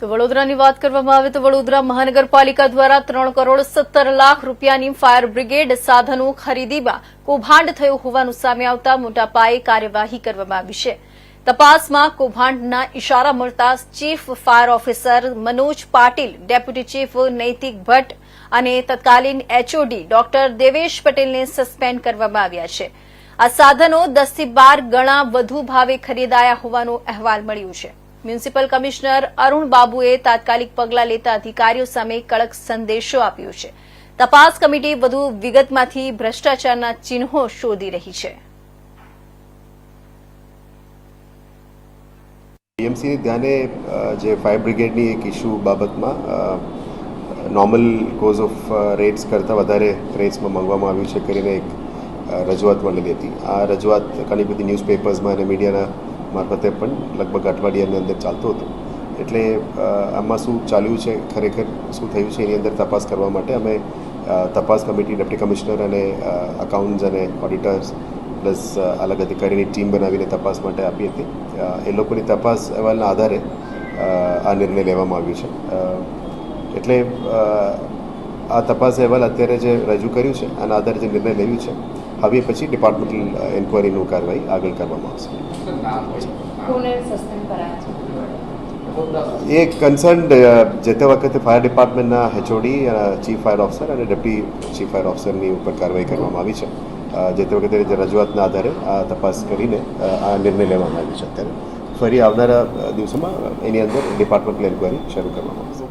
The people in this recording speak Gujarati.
તો વડોદરાની વાત કરવામાં આવે તો વડોદરા મહાનગરપાલિકા દ્વારા ત્રણ કરોડ સત્તર લાખ રૂપિયાની ફાયર બ્રિગેડ સાધનો ખરીદીમાં કૌભાંડ થયું હોવાનું સામે આવતા મોટા પાયે કાર્યવાહી કરવામાં આવી છે. તપાસમાં કૌભાંડના ઇશારા મળતા chief fire officer Manoj Patil, deputy chief Naitik Bhatt અને તત્કાલીન એચઓડી ડોક્ટર દેવેશ પટેલને સસ્પેન્ડ કરવામાં આવ્યા છે. આ સાધનો દસથી બાર ગણા વધુ ભાવે ખરીદાયા હોવાનો અહેવાલ મળ્યો છે. મ્યુનિસિપલ કમિશનર અરુણ બાબુએ તાત્કાલિક પગલાં લેતા અધિકારીઓ સામે કડક સંદેશો આપ્યો છે. તપાસ કમિટી વધુ વિગતમાંથી ભ્રષ્ટાચારના ચિહ્નો શોધી રહી છે. એમસીની ધ્યાને જે ફાયર બ્રિગેડની એક ઇસ્યુ બાબતમાં નોર્મલ કોઝ ઓફ રેટ્સ કરતાં વધારે રેટ્સમાં માંગવામાં આવ્યું છે કરીને એક રજૂઆત મળેલી હતી. આ રજૂઆત ઘણી બધી ન્યૂઝપેપર્સમાં અને મીડિયાના મારફતે પણ લગભગ અઠવાડિયાની અંદર ચાલતું હતું. એટલે આમાં શું ચાલ્યું છે, ખરેખર શું થયું છે, એની અંદર તપાસ કરવા માટે અમે તપાસ કમિટી ડેપ્ટી કમિશનર અને અકાઉન્ટ્સ અને ઓડિટર્સ પ્લસ અલગ અધિકારીની ટીમ બનાવીને તપાસ માટે આપી હતી. એ લોકોની તપાસ અહેવાલના આધારે આ નિર્ણય લેવામાં આવ્યો છે. એટલે આ તપાસ અહેવાલ અત્યારે જે રજૂ કર્યું છે, આના આધારે જે નિર્ણય લેવ્યું છે હવે પછી ડિપાર્ટમેન્ટલ એન્ક્વાયરીનું કાર્યવાહી આગળ કરવામાં આવશે. એ કન્સર્ન જે તે વખતે ફાયર ડિપાર્ટમેન્ટના એચઓડી ચીફ ફાયર ઓફિસર અને ડેપ્યુટી ચીફ ફાયર ઓફિસરની ઉપર કાર્યવાહી કરવામાં આવી છે. જે તે વખતે રજૂઆતના આધારે આ તપાસ કરીને આ નિર્ણય લેવામાં આવ્યો છે અત્યારે. ફરી આવનારા દિવસોમાં એની અંદર ડિપાર્ટમેન્ટલ એન્ક્વાયરી શરૂ કરવામાં આવશે.